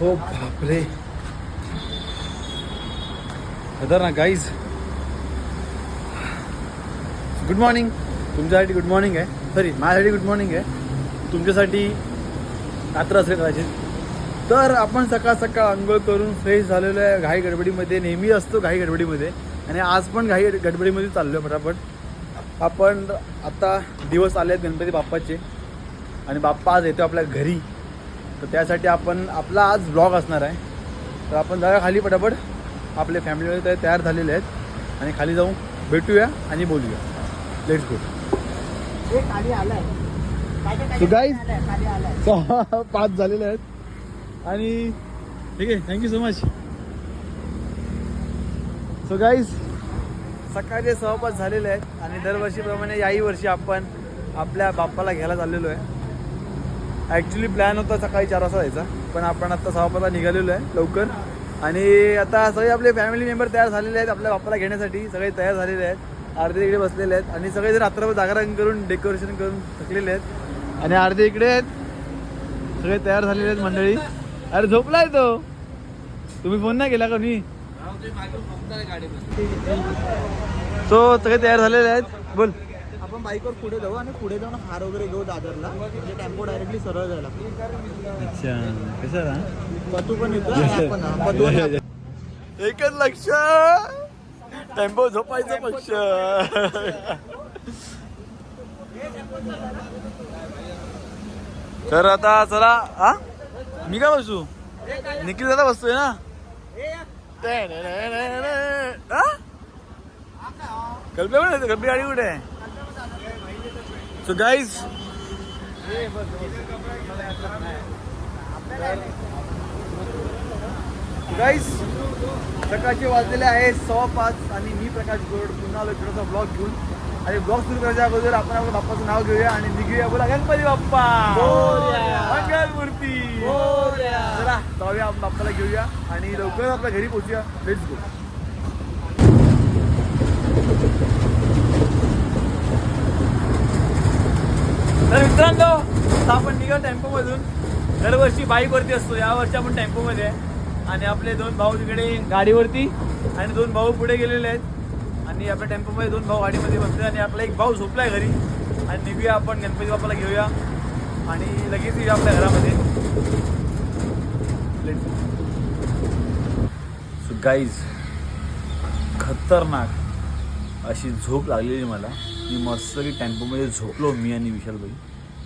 हो बापरे. खतरनाक गाईज गुड मॉर्निंग तुमच्यासाठी गुड मॉर्निंग आहे. सॉरी माझ्यासाठी गुड मॉर्निंग आहे. तुमच्यासाठी रात्र असेल कदाचित. तर आपण सकाळ सकाळ आंघोळ करून फ्रेश झालेलो आहे. घाई गडबडीमध्ये नेहमी असतो घाई गडबडीमध्ये. आणि आज पण घाई गडबडीमध्ये चाललो आहे फटाफट. आपण आता दिवस आले आहेत गणपती बाप्पाचे. आणि बाप्पा आज येतो आपल्या घरी. तर त्यासाठी आपण आपला आज ब्लॉग असणार आहे. तर आपण जाऊया खाली पटापट आपले फॅमिलीमध्ये तयार झालेले आहेत. आणि खाली जाऊन भेटूया आणि बोलूया. लेट्स गो खाली आलाय. So guys- खाली आलाय. सहा पाच झालेले आहेत. आणि ठीक आहे thank you so much so guys सकाळचे सहा पाच झालेले आहेत. आणि दरवर्षीप्रमाणे याही वर्षी आपण आपल्या बाप्पाला घ्यायला चाललेलो आहे. ॲक्च्युली प्लॅन होता सकाळी चार वाजता जायचा पण आपण आता सहा पाचला निघालेलो आहे लवकर. आणि आता सगळे आपले फॅमिली मेंबर तयार झालेले आहेत आपल्या बाप्पाला घेण्यासाठी सगळे तयार झालेले आहेत. अर्धे इकडे बसलेले आहेत आणि सगळे जर रात्रभर जागरण करून डेकोरेशन करून थकलेले आहेत. आणि अर्धे इकडे आहेत. सगळे तयार झालेले आहेत मंडळी. अरे झोपलाय तो. तुम्ही फोन नाही केला कोणी सो सगळे तयार झालेले आहेत. बोल. आपण बाईकवर पुढे जाऊ आणि पुढे जाऊन हार वगैरे घेऊ दादरला. म्हणजे टेम्पो डायरेक्टली सरळ जायला. अच्छा कशाला पतू पण येतो आणि आपण हा, पतू आणि आपण. एकच लक्ष. टेम्पो झोपायचं पक्ष तर आता चला हा? मी काय बसू निखिल दादा बसतोय ना? हा? कल्पे येतो कल्पे गाडी कुठे आहे? सो गाईज गाईज सकाळचे वाजलेले आहे सव्वा पाच आणि मी प्रकाश गोड पुन्हा आलो छोटासा ब्लॉग घेऊन. आणि ब्लॉग सुरू करायच्या अगोदर आपण आपल्या बाप्पाचं नाव घेऊया आणि निघूया. बोला गणपती बाप्पा. मंगल मूर्ती चला जाऊया आपण बाप्पाला घेऊया आणि लवकर आपल्या घरी पोहोचूया. लेट्स गो तर मित्रांनो आता आपण निघा टेम्पोमधून. दरवर्षी बाईकवरती असतो. यावर्षी आपण टेम्पोमध्ये आहे. आणि आपले दोन भाऊ तिकडे गाडीवरती आणि दोन भाऊ पुढे गेलेले आहेत. आणि आपल्या टेम्पोमध्ये दोन भाऊ गाडीमध्ये बसले आणि आपला एक भाऊ झोपलाय घरी. आणि निघूया आपण गणपती बाप्पाला घेऊया. आणि लगेच येऊया आपल्या घरामध्ये. सो गाईज खतरनाक अशी झोप लागलेली मला. मी मस्त की टेम्पोमध्ये झोपलो मी आणि विशालबाई.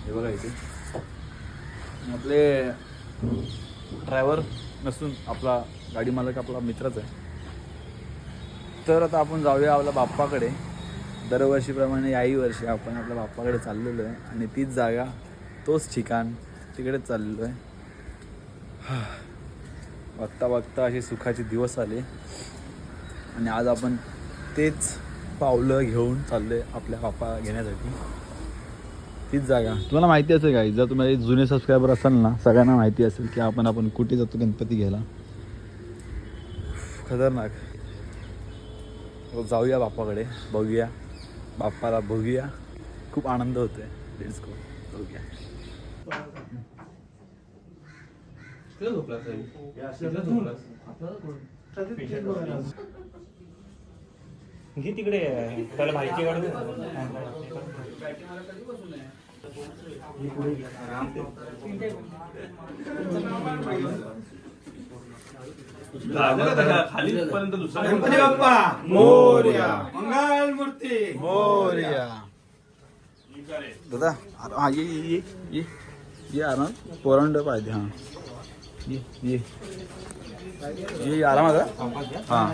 हे बघा इथे. आपले ड्रायव्हर नसून आपला गाडी मालक आपला मित्रच आहे. तर आता आपण जाऊया आपल्या बाप्पाकडे. दरवर्षीप्रमाणे याही वर्षी आपण आपल्या बाप्पाकडे चाललेलो आहे आणि तीच जागा तोच ठिकाण तिकडेच चाललेलो आहे. बघता बघता असे सुखाचे दिवस आले. आणि आज आपण तेच पावलं घेऊन चाललोय आपल्या बाप्पा घेण्यासाठी. तीच जागा. तुम्हाला माहिती असेल काय जर तुम्हाला जुने सबस्क्रायबर असाल ना सगळ्यांना माहिती असेल की आपण आपण कुठे जातो गणपती घ्यायला. खतरनाक. हो, जाऊया बाप्पाकडे बघूया. बाप्पाला बघूया. खूप आनंद होतोय. लेट्स गो बघूया. घे तिकडे. त्याला माहिती बाप्पा मोर्या. मंगल मूर्ती. मोरया. दादा हा ये ये ये ये ये आराम. पोरांड पाहिजे हां. ये ये. ये आराम आता हां.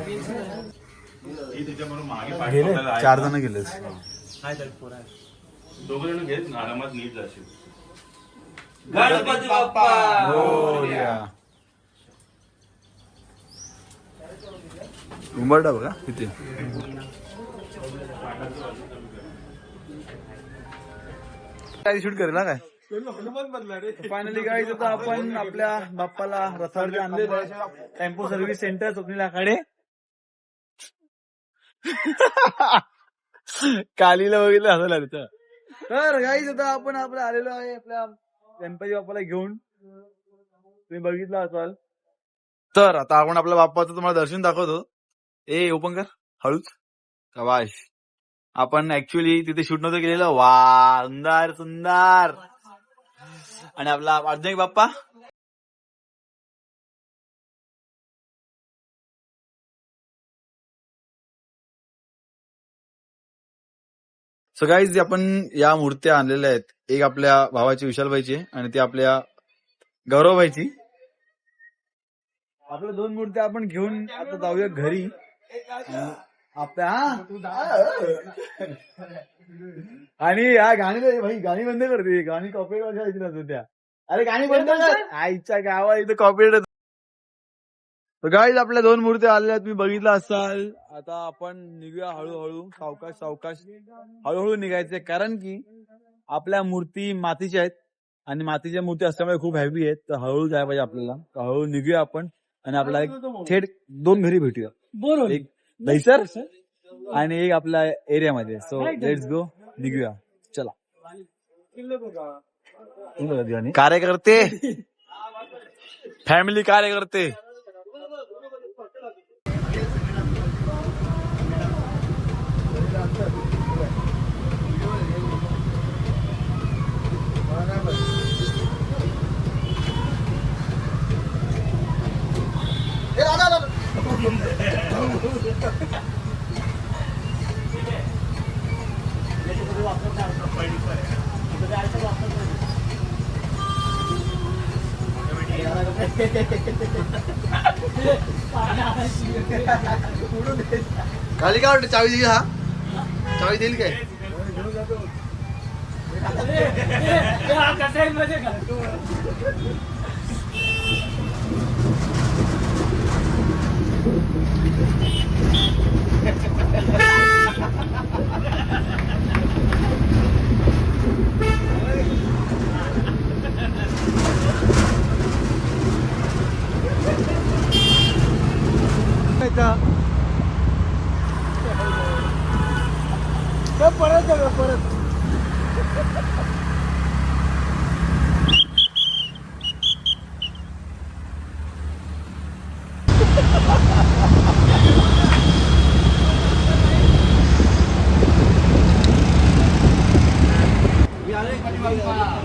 गेले? चार जण गेले दोघ जण घेत आरामात नीट जाशील. गणपती बाप्पा! उंबरडा बघा तिथे काय शूट करेल ना काय? फायनली काय आता आपण आपल्या बाप्पाला रथावरती आणलेलं आहे. Tempo service centre Swapnil Akhade. कालीला बघितलं असं लागतं तर. गाईज आता आपण आपलं आलेलो आहे आपल्या गणपती बाप्पाला घेऊन. तुम्ही बघितलं असाल. तर आता आपण आपल्या बाप्पाचं तुम्हाला दर्शन दाखवतो. ए ओपन कर. हळूच. कवाश. आपण ऍक्च्युली तिथे शूट नव्हतं केलेलं. वा सुंदर सुंदर. आणि आपला अर्जुन बाप्पा. सो गाईज आपण या मूर्त्या आणलेल्या आहेत एक आपल्या भावाची विशालबाईची आणि ती आपल्या गौरवबाईची. आपल्या दोन मूर्त्या आपण घेऊन आता जाऊया घरी. आणि आपल्या आणि या गाणी भाई गाणी बंद करते गाणी कॉपी करायची ना त्या अरे गाणी बंद कर. आईच्या गावा इथं कॉपी गाईज आपल्या दोन मूर्त्या आलेल्या आहेत. मी बघितलं असाल. आता आपण निघूया हळूहळू. सावकाश सावकाश. हळूहळू निघायचंय. कारण की आपल्या मूर्ती मातीच्या आहेत. आणि मातीच्या मूर्ती असल्यामुळे खूप हेवी आहेत. तर हळूहळू जायला पाहिजे आपल्याला. तर हळूहळू निघूया आपण. आणि आपला एक थेट दोन घरी भेटूया. एक दहीसर आणि एक आपल्या एरियामध्ये. सो लेट्स गो निघूया. चला. कार्यकर्ते. फॅमिली कार्यकर्ते. खाली काय चावी देईल हा? चावी देईल काय परत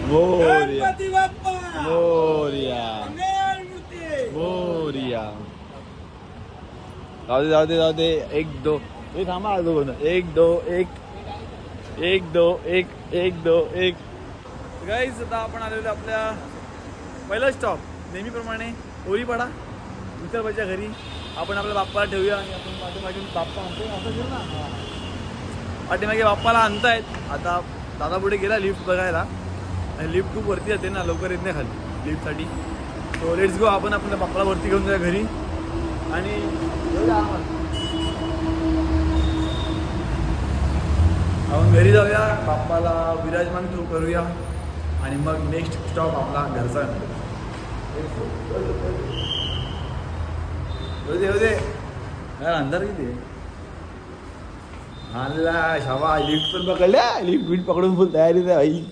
मोर्या मोर्या मोर्या जाऊ दे जाऊ दे जाऊ दे एक दो हे थांबा दोन एक दो एक एक दो एक एक दो एक गाईज आता आपण आलेलो आपल्या पहिला स्टॉप नेहमीप्रमाणे ओरीपाडा विचारबाईच्या घरी. आपण आपल्या बाप्पाला ठेवूया आणि आपण पाठीमागे बाप्पा आणतो. असं ठेवू ना. पाठीमागे बाप्पाला आणतायत. आता दादा पुढे गेला लिफ्ट बघायला. आणि लिफ्ट खूप वरती जाते ना लवकर येत नाही खाली लिफ्टसाठी सो लेट्स गो आपण आपल्या बापला वरती घेऊन जाऊया घरी. आणि आपण. घरी जाऊया. बाप्पाला विराजमान ठेवू करूया. आणि मग नेक्स्ट स्टॉप आपला घरचा. होते अंधार किती आहे? आणला शाबा लिफ्ट पण पकडल्या. लिफ्ट बीट पकडून फुल तयारी आहे भाई.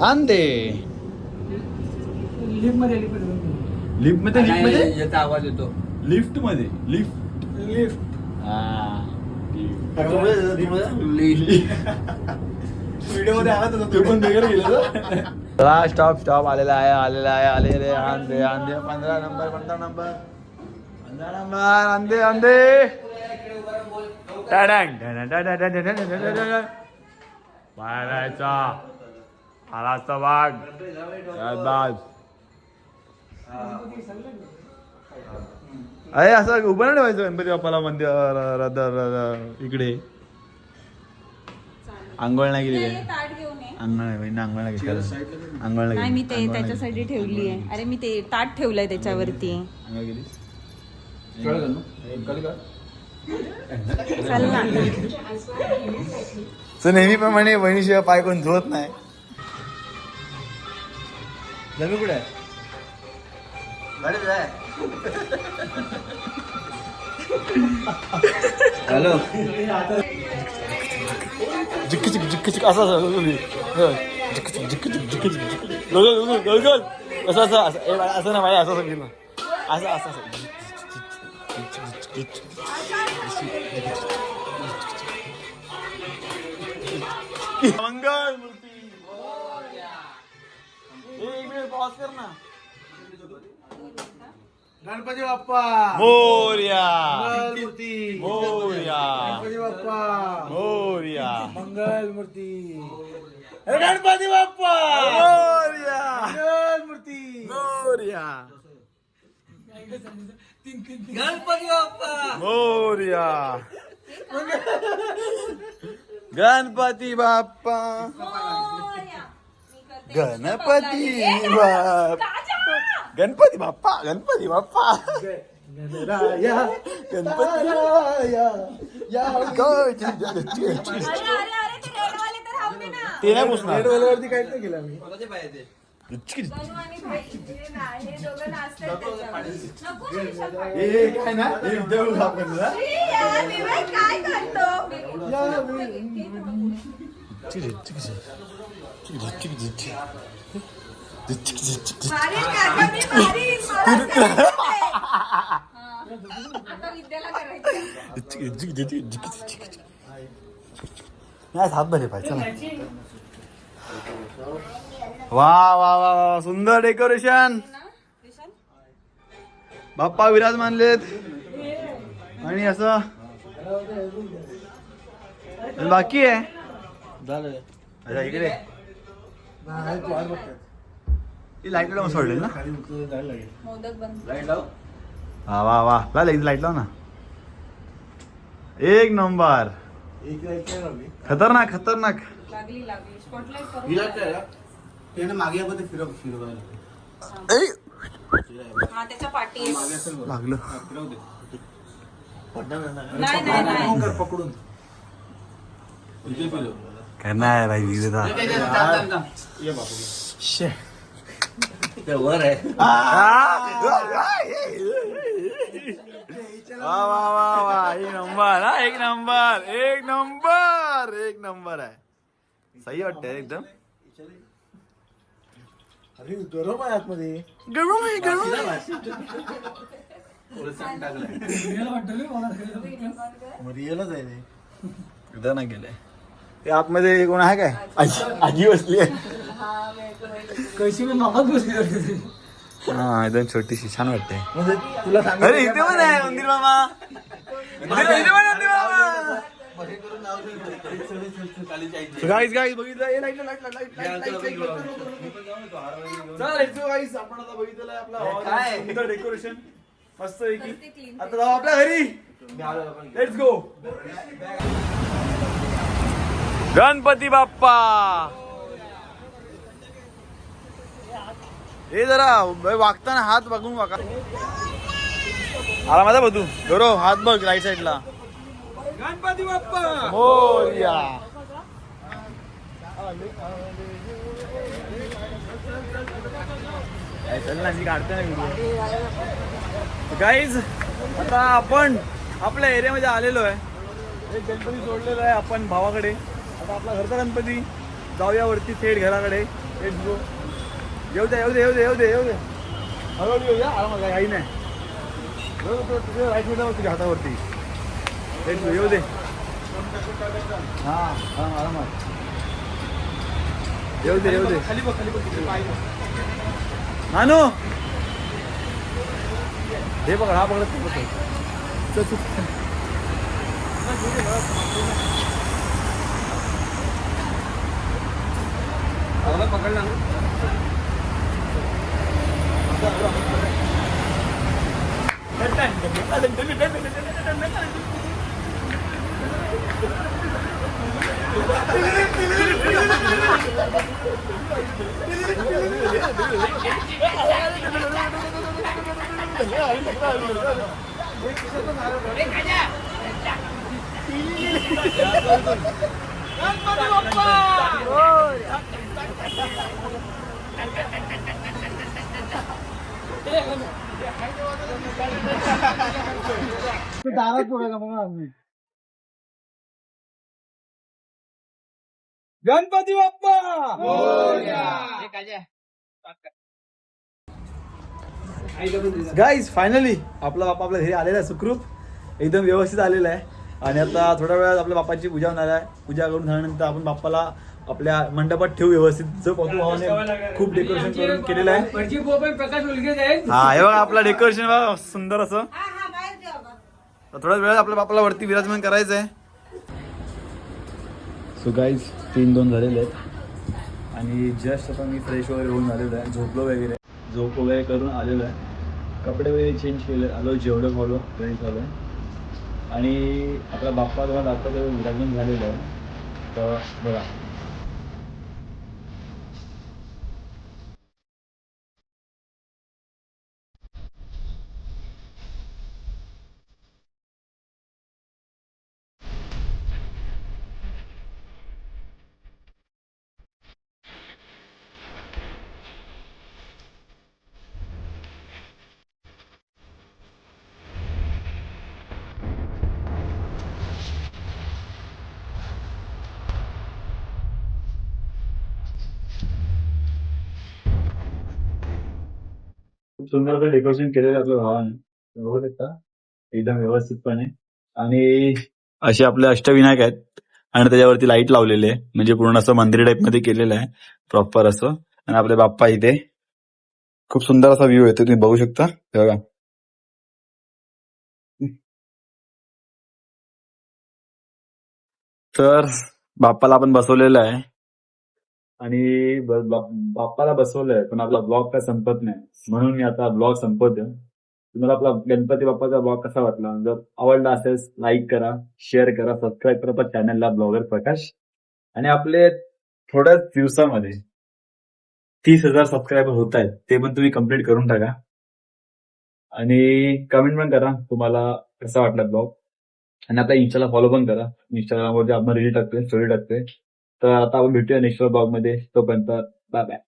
अंधे लिफ्टमध्ये लिफ्टमध्ये याचा आवाज येतो लिफ्टमध्ये लिफ्ट लिफ्ट व्हिडिओमध्ये आवाज तू पण वगैरे गेला हा स्टॉप स्टॉप आलेला आहे आलेला आहे आले रे आंधे आंधे. पंधरा नंबर पंधरा नंबर. पंधरा नंबर. आंधे अरे असं उभं नाही व्हायचं गणपती बाप्पाला मंदिर इकडे. आंघोळला गेली बाई आंघोळ बाई ना आंघोळला गेली आंघोळला नाही मी ते त्याच्यासाठी ठेवली आहे. अरे मी ते ताट ठेवलंय त्याच्यावरती. आंघोळ गेली चल ना. सो नेहमीप्रमाणे बहिणीशिवाय पाय कोण धुवत नाही. जमी कुठे हॅलो. आहे हॅलो जिक्क चिक जिक्क चिक असं असं जिक्क चिक जिक्क चिक जिक्क चिक जिक्क चिक गलगल गलगल गलगल असं असं असं ए, बाळा, असं ना भाई असं असं ना असं असं असं मंगल मूर्ती एक मिनिट पॉज कर ना गणपती बाप्पा. मोर्या. मूर्ती मोर्या. गणपती बाप्पा. मोर्या. मंगल मूर्ती गणपती बाप्पा! मोर्या. मंगल मूर्ती मोर्या. गणपती बाप्पा! मोर्या. गणपती बाप्पा. गणपती बाप्पा. गणपती बाप्पा गणपती बाप्पा. गणपती ते नाही पुसणार. रेडवाल्यावरती काहीच नाही केलं मी हे काय ना? हे देऊ आपण ना. काय करतो? मारीन काका मी मारीन मलाच करायचंय. हा. आता विद्याला करायचं नाही पाहिजे वा वा वा वा सुंदर डेकोरेशन. बाप्पा विराज मानलेत. आणि असं. बाकी आहे? अच्छा इकडे. नाही, तू. ही लाइट लावून सोडलेल ना. मोदक बंद वा वा लाइट लाव ना एक नंबर एक लाइट नाही लावली. खतरनाक खतरनाक लागली लागली स्पॉटलाइट करून ही लाइट आहे ना? त्याने मागे आपण ते फिरव फिरवायला. ए, हा त्याच्या पाठी आहे. मागे असेल बरं. लागलं हा, फिरव दे. पडणार नाही. नाही नाही नाही कर पकडून इथे फिरव. काय नाही भाई विविधता ये बापू शे वर आहे. वा वा वा वा. एक नंबर हा एक नंबर एक नंबर एक नंबर आहे. सही वाटतंय एकदम. अरे गरम आहे आतमध्ये. गरम आहे गरम आहे. मग रिअलच आहे ते. एकदा नाही गेले. ते आतमध्ये कोण आहे काय? आजी आजी बसली आहे. हा एकदम छोटीशी छान वाटते म्हणजे तुला सांग अरे इथे पण आहे मंदिर मामा. मंदिर- इथे पण आहे मंदिर मामा. गाईज गाईज बघितलं? ए, light light light light light light चला let's go, guys. आपण आता आपला डेकोरेशन मस्त आता जाऊ आपल्या घरी. Let's go Ganpati Bappa. हे जरा वागताना हात बघून वाका आला माझा बघू. गौरव हात बघ राईट साईडला गणपती बाप्पा! मोर्या. काय चल ना मी काढतो ना व्हिडिओ गाईज आता आपण आपल्या एरियामध्ये आलेलो आहे. एक गणपती सोडलेला आहे आपण भावाकडे. आता आपला घरचा गणपती. जाऊया वरती थेट घराकडे. गो येऊ दे येऊ दे येऊ दे येऊ दे येऊ दे. हळूहळू येऊया. आरामात काही नाही. तुझ्या राईट साईडला तुझ्या हातावरती. गो येऊ दे. हां हां आरामात. येऊ दे येऊ दे. खाली बघ खाली बघ नानू! हे बघ हा पकडत तो ઓલો પકડવાનું Ganpati Bappa! Ganpati Bappa! Guys finally आपला बाप्पा आपल्या घरी आलेला आहे सुखरूप. एकदम व्यवस्थित आलेला आहे. आणि आता थोड्या वेळात आपल्या बाप्पाची पूजा होणार आहे. पूजा करून झाल्यानंतर आपण बाप्पाला आपल्या मंडपात ठेवू व्यवस्थित. जो पतू भावाने खूप डेकोरेशन करून केलेलं आहे. हा हे बघा आपला डेकोरेशन बघा सुंदर असं. थोड्याच वेळात आपल्या बापाला वरती विराजमान करायचं आहे सो गाईज तीन दोन झालेले आहेत. आणि जस्ट आता मी फ्रेश वगैरे होऊन आलेलो आहे. झोपलो वगैरे. झोप वगैरे करून आलेलो आहे. कपडे वगैरे चेंज केले. आलो जेवढं खालो फ्रेश झालो आहे. आणि आपला बाप्पा जेव्हा दाखवतो विराजमान झालेलं आहे. तर बघा. खूप सुंदर असं डेकोरेशन केलेलं आपल्या भावाने बघू शकता. एकदम व्यवस्थितपणे. आणि असे आपले अष्टविनायक आहेत. आणि त्याच्यावरती लाइट लावलेली आहे. म्हणजे पूर्ण असं मंदिर टाईपमध्ये केलेलं आहे. प्रॉपर असं. आणि आपले बाप्पा इथे. खूप सुंदर असा व्ह्यू येतो तुम्ही बघू शकता. हे बघा. तर बाप्पाला आपण बसवलेलं आहे. आणि बाप्पाला बसवलंय पण आपला ब्लॉग काय संपत नाही. म्हणून मी आता ब्लॉग संपवतो तुम्हाला आपला गणपती बाप्पाचा ब्लॉग कसा वाटला? जर आवडला असेल लाईक करा शेअर करा सबस्क्राईब करा पण चॅनलला ब्लॉगर प्रकाश. आणि आपले थोड्याच दिवसामध्ये तीस हजार सबस्क्रायबर होत आहेत ते पण तुम्ही कंप्लीट करून टाका. आणि कमेंट पण करा तुम्हाला कसा वाटला ब्लॉग आणि आता इंस्टाला फॉलो पण करा. इंस्टाग्रामवरती आपण रील टाकतोय स्टोरी टाकतोय तर आता आपण भेटूया नेक्स्ट ब्लॉगमध्ये तोपर्यंत बाय बाय.